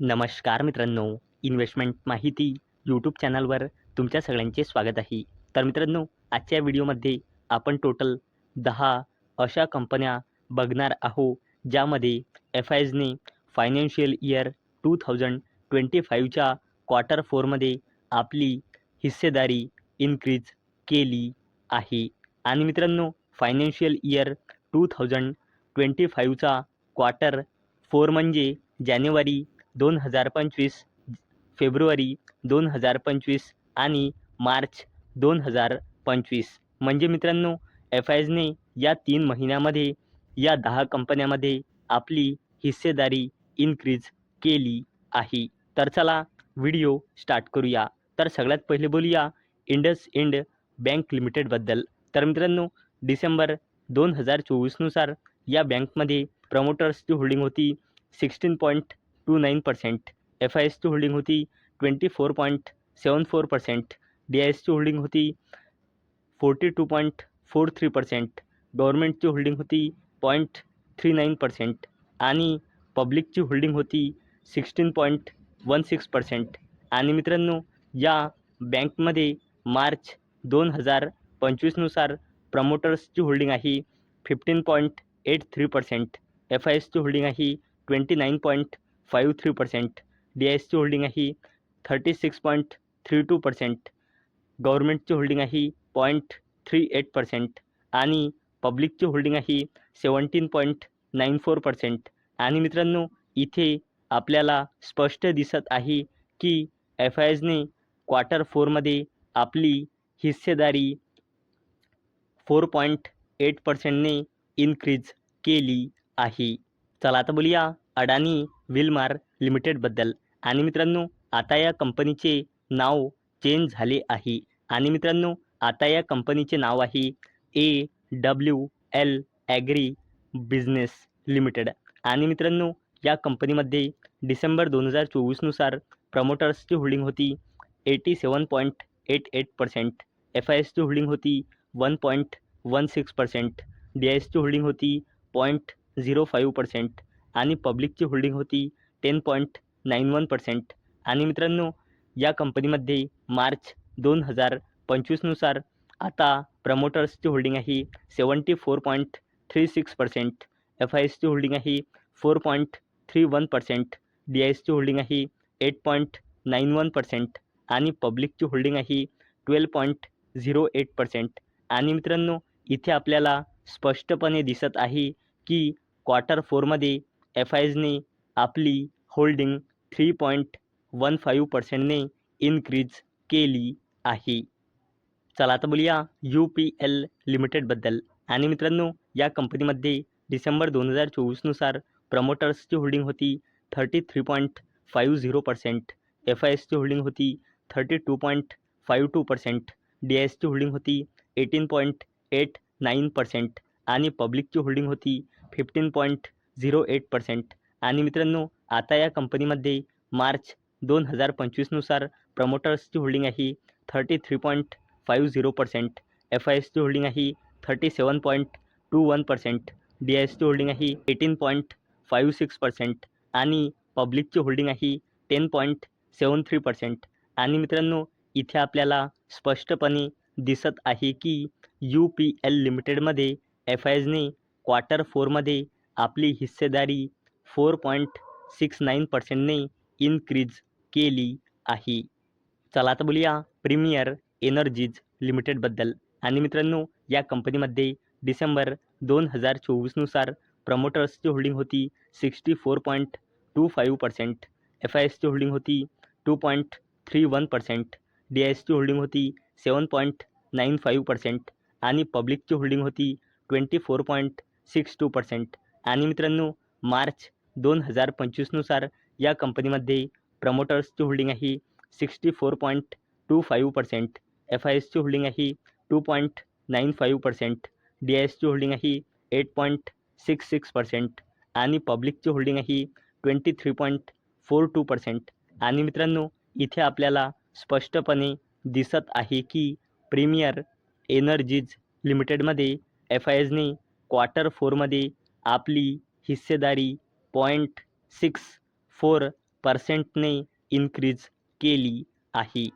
नमस्कार मित्रांनो इन्व्हेस्टमेंट माहिती यूट्यूब चॅनलवर तुमच्या सगळ्यांचे स्वागत आहे. तर मित्रांनो आजच्या व्हिडिओमध्ये आपण टोटल दहा अशा कंपन्या बघणार आहो ज्यामध्ये एफ आय एजने financial year two thousand twenty फाईव्हच्या quarter फोरमध्ये आपली हिस्सेदारी इन्क्रीज केली आहे. आणि मित्रांनो financial year two thousand twenty फाईव्हचा quarter four म्हणजे जानेवारी दोन हजार पंचवीस फेब्रुवारी दोन हजार पंचवीस आणि मार्च दोन हजार पंचवीस. म्हणजे मित्रांनो एफ आय एजने या तीन महिन्यामध्ये या दहा कंपन्यामध्ये आपली हिस्सेदारी इन्क्रीज केली आहे. तर चला व्हिडिओ स्टार्ट करूया. तर सगळ्यात पहिले बोलूया इंडस इंड बँक लिमिटेडबद्दल तर मित्रांनो डिसेंबर दोन हजार चोवीसनुसार या बँकमध्ये प्रमोटर्सची होल्डिंग होती sixteen point two nine percent F I एसची होल्डिंग होती twenty four point seven four percent D I एसची होल्डिंग होती forty two point four three percent गव्हर्मेंटची holding होती पॉईंट थ्री नाईन पर्सेंट आणि पब्लिकची होल्डिंग होती sixteen point one six percent. आणि मित्रांनो या बँकमध्ये मार्च दोन हजार पंचवीसनुसार प्रमोटर्सची होल्डिंग आहे fifteen point eight three percent F I एसची होल्डिंग आहे twenty nine point five three percent D I एसची होल्डिंग आहे thirty six point three two percent गव्हर्मेंटची holding आहे पॉईंट थ्री एट पर्सेंट आणि पब्लिकची होल्डिंग आहे seventeen point nine four percent आणि मित्रांनो इथे आपल्याला स्पष्ट दिसत आहे की एफ आय एजने क्वार्टर फोरमध्ये आपली हिस्सेदारी फोर पॉईंट एट पर्सेंटने इन्क्रीज केली आहे. चला आता बोलूया अडानी विलमार लिमिटेडबद्दल. आणि मित्रांनो आता या कंपनीचे नाव चेंज झाले आहे. आणि मित्रांनो आता या कंपनीचे नाव आहे A W L agri business limited आणि मित्रांनो या कंपनीमध्ये डिसेंबर दोन हजार चोवीसनुसार प्रमोटर्सची होल्डिंग होती eighty seven point eight eight percent F I एसची होल्डिंग होती one point one six percent D I एसची होल्डिंग होती पॉईंट झिरो फाईव्ह पर्सेंट आणि पब्लिकची होल्डिंग होती ten point nine one percent. आणि मित्रांनो या कंपनीमध्ये मार्च दोन हजार पंचवीसनुसार आता प्रमोटर्सची होल्डिंग आहे seventy four point three six percent. F I एसची होल्डिंग आहे four point three one percent. D I एसची होल्डिंग आहे eight point nine one percent. आणि पब्लिकची होल्डिंग आहे twelve point zero eight percent. आणि मित्रांनो इथे आपल्याला स्पष्टपणे दिसत आहे की क्वार्टर फोरमध्ये एफ आय एजने आपली holding three point one five पर्सेंटने increase केली आहे. चला आता बोलूया यू पी एल लिमिटेडबद्दल. आणि मित्रांनो या कंपनीमध्ये डिसेंबर दोन हजार चोवीसनुसार प्रमोटर्सची होल्डिंग होती thirty three point five zero percent F I एसची होल्डिंग होती thirty two point five two percent D I एसची होल्डिंग होती eighteen point eight nine percent आणि पब्लिकची होल्डिंग होती fifteen point zero eight percent. आणि मित्रांनो आता या कंपनीमध्ये मार्च दोन हजार पंचवीसनुसार प्रमोटर्सची होल्डिंग आहे thirty three point five zero percent. F I एसची होल्डिंग आहे thirty seven point two one percent. D I एसची होल्डिंग आहे eighteen point five six percent. आणि पब्लिकची होल्डिंग आहे ten point seven three percent. आणि मित्रांनो इथे आपल्याला स्पष्टपणे दिसत आहे की यू पी एल लिमिटेडमध्ये एफ आय एजने क्वार्टर फोरमध्ये आपली हिस्सेदारी फोर पॉईंट सिक्स नाईन पर्सेंटने इन्क्रीज केली आहे. चला आता बोलूया प्रीमियर एनर्जीज लिमिटेडबद्दल आणि मित्रांनो या कंपनीमध्ये डिसेंबर दोन हजार चोवीसनुसार प्रमोटर्सची होल्डिंग होती sixty four point two five percent F I एसची होल्डिंग होती two point three one percent D I एसची होल्डिंग होती seven point nine five percent आणि पब्लिकची होल्डिंग होती twenty four point six two percent आणि मित्रांनो मार्च दोन हजार पंचवीसनुसार या कंपनीमध्ये प्रमोटर्सची होल्डिंग आहे sixty four point two five percent F I एसची होल्डिंग आहे two point nine five percent D I एसची होल्डिंग आहे eight point six six percent आणि पब्लिकची होल्डिंग आहे twenty three point four two percent. आणि मित्रांनो इथे आपल्याला स्पष्टपणे दिसत आहे की प्रीमियर एनर्जीज लिमिटेडमध्ये एफ आय एजने क्वार्टर फोरमध्ये आपली हिस्सेदारी पॉईंट सिक्स फोर पर्सेंटने इन्क्रीज केली आहे.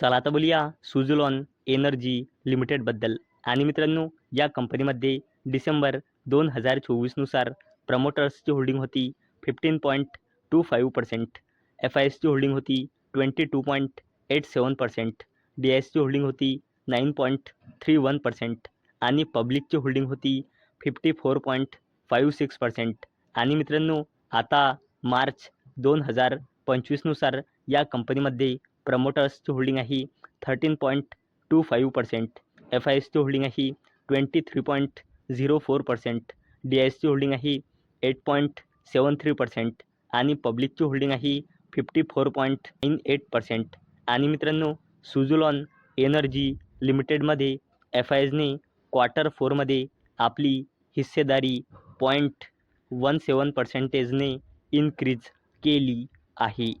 चला आता बोलूया सुझलॉन एनर्जी लिमिटेडबद्दल आणि मित्रांनो या कंपनीमध्ये डिसेंबर दोन हजार चोवीसनुसार प्रमोटर्सची होल्डिंग होती fifteen point two five percent F I एसची होल्डिंग होती twenty two point eight seven percent D I एसची होल्डिंग होती nine point three one percent आणि पब्लिकची होल्डिंग होती fifty four point five six percent आणि मित्रांनो आता मार्च दोन हजार पंचवीसनुसार या कंपनीमध्ये प्रमोटर्सची होल्डिंग आहे thirteen point two five percent F I एसची होल्डिंग आहे twenty three point zero four percent D I एसची होल्डिंग आहे eight point seven three percent आणि पब्लिकची होल्डिंग आहे fifty four point nine eight percent आणि मित्रांनो सुझुलॉन एनर्जी लिमिटेडमध्ये एफ आय एसने क्वार्टर फोरमध्ये आपली हिस्सेदारी पॉईंट वन सेवन पर्सेंटेजने इन्क्रीज केली आहे.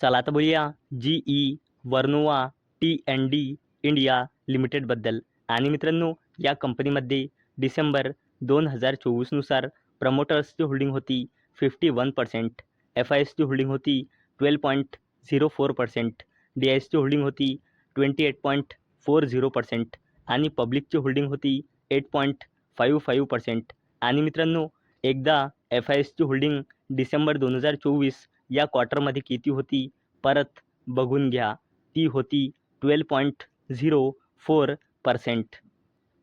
चला आता बोलूया G E Vernova T and D India लिमिटेडबद्दल आणि मित्रांनो या कंपनीमध्ये डिसेंबर दोन हजार चोवीसनुसार प्रमोटर्सची होल्डिंग होती fifty one percent F I एसची होल्डिंग होती twelve point zero four percent D I एसची होल्डिंग होती twenty eight point four zero percent आणि पब्लिकची होल्डिंग होती eight point five five percent आणि मित्रांनो एकदा एफ आय एसची होल्डिंग डिसेंबर दोन हजार चोवीस या क्वार्टरमध्ये किती होती परत बघून घ्या. ती होती twelve point zero four percent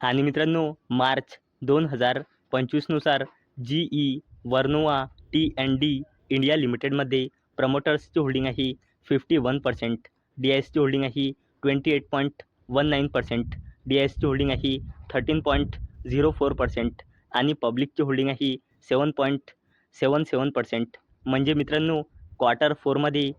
आणि मित्रांनो मार्च दोन हजार पंचवीसनुसार G E Vernova T and D India लिमिटेडमध्ये प्रमोटर्सची होल्डिंग आहे fifty one percent D I एसची होल्डिंग आहे twenty eight point one nine percent D I एसची होल्डिंग आहे thirteen point zero four percent आणि पब्लिकची होल्डिंग आहे सेवन पॉईंट सेवन सेवन पर्सेंट म्हणजे मित्रांनो क्वार्टर फोरमध्ये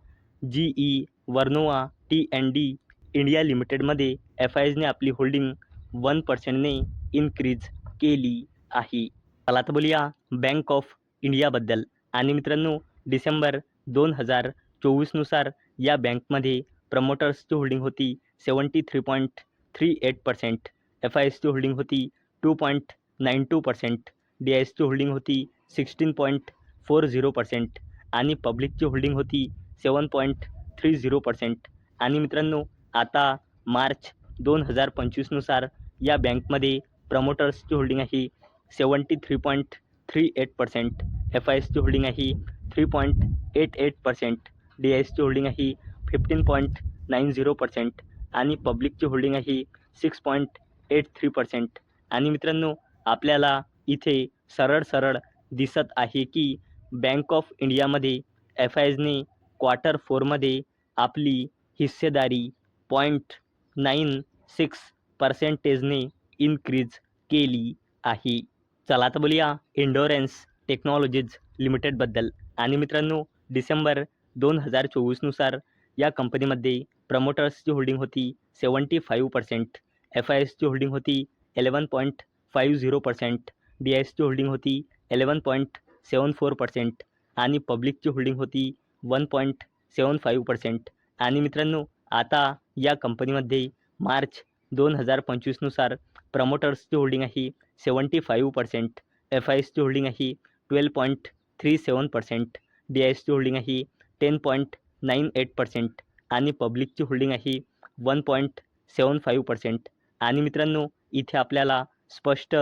G E Vernova T and D India लिमिटेडमध्ये एफ आय एसने आपली होल्डिंग वन पर्सेंटने इन्क्रीज केली आहे. चला आता बोलूया बँक ऑफ इंडियाबद्दल आणि मित्रांनो डिसेंबर दोन हजार चोवीसनुसार या बँकमध्ये प्रमोटर्सची होल्डिंग होती seventy three point three eight percent F I एसची होल्डिंग होती two point nine two percent D I एसची होल्डिंग होती sixteen point four zero percent आणि पब्लिकची होल्डिंग होती seven point three zero percent. आणि मित्रांनो आता मार्च दोन हजार पंचवीसनुसार या बँकमध्ये प्रमोटर्सची होल्डिंग आहे seventy three point three eight percent F I एसची होल्डिंग आहे three point eight eight percent D I एसची होल्डिंग आहे fifteen point nine zero percent आणि पब्लिकची होल्डिंग आहे six point eight three percent. आणि मित्रांनो आपल्याला इथे सरळ सरळ दिसत आहे की बँक ऑफ इंडियामध्ये एफ आय एसने क्वार्टर फोरमध्ये आपली हिस्सेदारी पॉईंट नाईन सिक्स पर्सेंटेजने इन्क्रीज केली आहे. चला तर बोलूया इंडोरेन्स टेक्नॉलॉजीज लिमिटेडबद्दल आणि मित्रांनो डिसेंबर दोन हजार चोवीसनुसार या कंपनीमध्ये प्रमोटर्सची होल्डिंग होती seventy five percent F I एसची होल्डिंग होती eleven point five zero percent D I एसची होल्डिंग होती eleven point seven four percent आणि पब्लिकची होल्डिंग होती one point seven five percent. आणि मित्रांनो आता या कंपनीमध्ये मार्च दोन हजार पंचवीसनुसार प्रमोटर्सची होल्डिंग आहे seventy five percent F I एसची होल्डिंग आहे twelve point three seven percent D I एसची होल्डिंग आहे ten point nine eight percent आणि पब्लिकची होल्डिंग आहे one point seven five percent. आणि मित्रांनो इथे आपल्याला स्पष्ट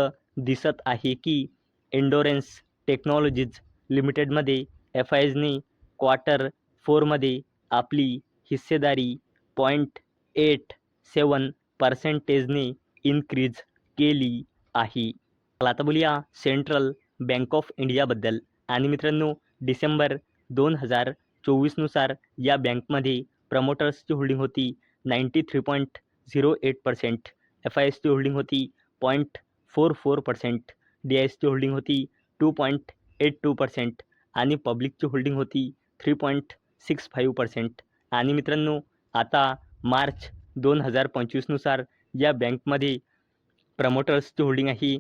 दिसत आहे की एन्डोरेन्स टेक्नॉलॉजीज लिमिटेडमध्ये एफ आय एसने क्वार्टर फोरमध्ये आपली हिस्सेदारी पॉईंट एट सेवन पर्सेंटेजने इन्क्रीज केली आहे. आता बोलूया सेंट्रल बँक ऑफ इंडियाबद्दल आणि मित्रांनो डिसेंबर दोन हजार चोवीसनुसार या बँकमध्ये प्रमोटर्सची होल्डिंग होती ninety three point zero eight percent F I एसची होल्डिंग होती point four four percent D I एसची होल्डिंग होती two point eight two percent आणि पब्लिकची होल्डिंग होती three point six five percent आणि मित्रांनो आता मार्च दोन हजार पंचवीसनुसार या बँकमध्ये प्रमोटर्सची होल्डिंग आहे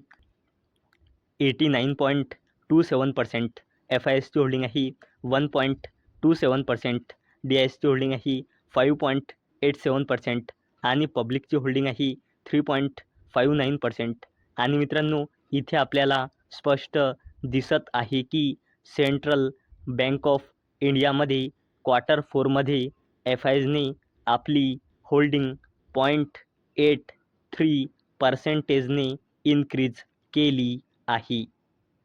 eighty nine point two seven percent F I एसची होल्डिंग आहे one point two seven percent D I एसची होल्डिंग आहे five point eight seven percent आणि पब्लिकची होल्डिंग आहे three point five nine percent आणि मित्रांनो इथे आपल्याला स्पष्ट दिसत आहे की सेंट्रल बँक ऑफ इंडियामध्ये क्वार्टर फोरमध्ये एफ आयजने आपली होल्डिंग पॉईंट एट थ्री पर्सेंटेजने इन्क्रीज केली आहे.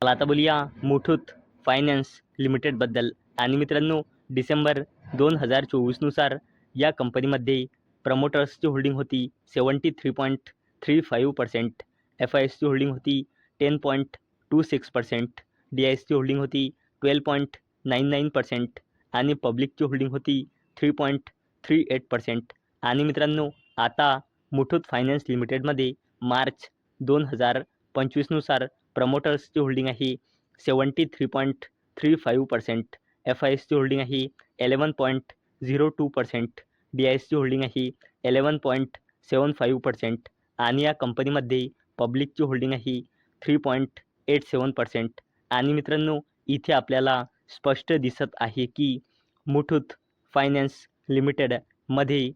मला आता बोलूया मुठूत फायनान्स लिमिटेडबद्दल आणि मित्रांनो डिसेंबर दोन हजार चोवीसनुसार या कंपनीमध्ये प्रमोटर्सची होल्डिंग होती seventy three point three five percent F I एसची होल्डिंग होती ten point two six percent D I एसची होल्डिंग होती twelve point nine nine percent आणि पब्लिकची होल्डिंग होती three point three eight percent. आणि मित्रांनो आता मुठूत फायनान्स लिमिटेडमध्ये मार्च दोन हजार पंचवीसनुसार प्रमोटर्सची होल्डिंग आहे seventy three point three five percent F I एसची होल्डिंग आहे eleven point zero two percent D I एसची होल्डिंग आहे eleven point seven five percent. आणि या कंपनीमध्ये पब्लिकची होल्डिंग आहे three point eight seven percent आणि मित्रांनो इथे आपल्याला स्पष्ट दिसत आहे की मुठूत फायनान्स लिमिटेडमध्ये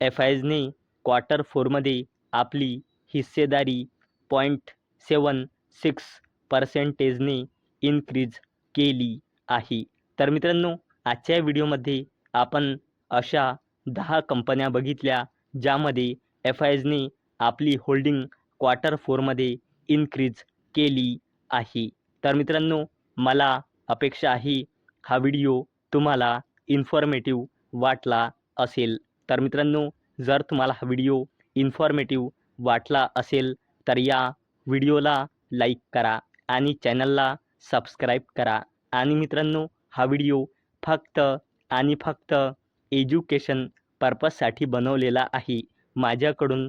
एफ आयजने क्वार्टर फोरमध्ये आपली हिस्सेदारी पॉईंट सेवन सिक्स पर्सेंटेजने इन्क्रीज केली आहे. तर मित्रांनो आजच्या व्हिडिओमध्ये आपण अशा दहा कंपन्या बघितल्या ज्यामध्ये एफ आयजने आपली होल्डिंग क्वार्टर फोरमध्ये इन्क्रीज केली आहे. तर मित्रांनो मला अपेक्षा आहे हा व्हिडिओ तुम्हाला इन्फॉर्मेटिव्ह वाटला असेल. तर मित्रांनो जर तुम्हाला हा व्हिडिओ इन्फॉर्मेटिव्ह वाटला असेल तर या व्हिडिओला लाईक करा आणि चॅनलला सबस्क्राईब करा. आणि मित्रांनो हा व्हिडिओ फक्त आणि फक्त एज्युकेशन पर्पजसाठी बनवलेला आहे. माझ्याकडून